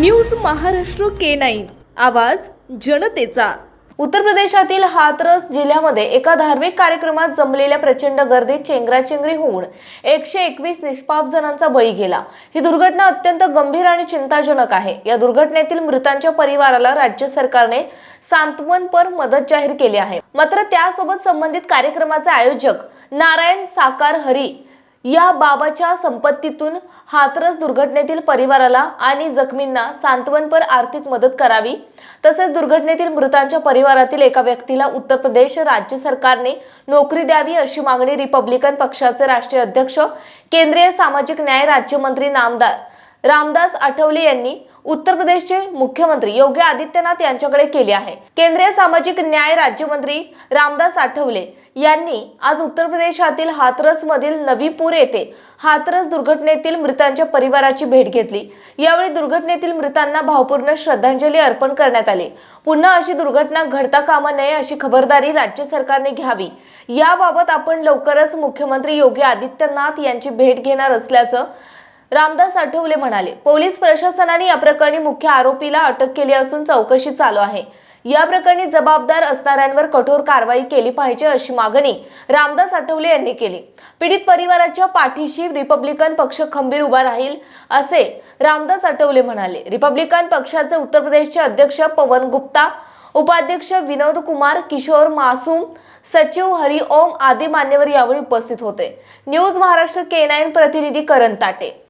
News Maharashtra K nine. आवाज जनतेचा. उत्तर प्रदेशातील हाथरस जिल्ह्यामध्ये एका धार्मिक कार्यक्रमात जमलेल्या प्रचंड गर्दीत चेंगराचेंगरी होऊन एकशे एकवीस निष्पाप जणांचा बळी गेला. ही दुर्घटना अत्यंत गंभीर आणि चिंताजनक आहे. या दुर्घटनेतील मृतांच्या परिवाराला राज्य सरकारने सांत्वनपर मदत जाहीर केली आहे. मात्र त्यासोबत संबंधित कार्यक्रमाचे आयोजक नारायण साकार हरी या बाबाच्या संपत्तीतून हाथरस दुर्घटनेतील परिवाराला आणि जखमींना सांत्वनपर आर्थिक मदत करावी. तसेच दुर्घटनेतील मृतांच्या परिवारातील एका व्यक्तीला उत्तर प्रदेश राज्य सरकारने नोकरी द्यावी अशी मागणी रिपब्लिकन पक्षाचे राष्ट्रीय अध्यक्ष केंद्रीय सामाजिक न्याय राज्यमंत्री नामदार रामदास आठवले यांनी उत्तर प्रदेशचे मुख्यमंत्री योगी आदित्यनाथ यांच्याकडे केली आहे. केंद्रीय सामाजिक न्याय राज्यमंत्री रामदास आठवले यांनी आज उत्तर प्रदेशातील हाथरस मधील नवीपूर येथे हाथरस दुर्घटनेतील मृतांच्या परिवाराची भेट घेतली. यावेळी दुर्घटनेतील मृतांना भावपूर्ण श्रद्धांजली अर्पण करण्यात आली. पुन्हा अशी दुर्घटना घडता कामा नये अशी खबरदारी राज्य सरकारने घ्यावी. याबाबत आपण लवकरच मुख्यमंत्री योगी आदित्यनाथ यांची भेट घेणार असल्याचं रामदास आठवले म्हणाले. पोलीस प्रशासनाने या प्रकरणी मुख्य आरोपीला अटक केली असून चौकशी चालू आहे. या प्रकरणी जबाबदार असणाऱ्यांवर कठोर कारवाई केली पाहिजे अशी मागणी रामदास आठवले यांनी केली. पीडित परिवाराच्या पाठीशी रिपब्लिकन पक्ष खंबीर उभा राहील असे रामदास आठवले म्हणाले. रिपब्लिकन पक्षाचे उत्तर प्रदेशचे अध्यक्ष पवन गुप्ता उपाध्यक्ष विनोद कुमार किशोर मासूम सचिव हरिओम आदी मान्यवर यावेळी उपस्थित होते. न्यूज महाराष्ट्र के नाईन प्रतिनिधी करण ताटे.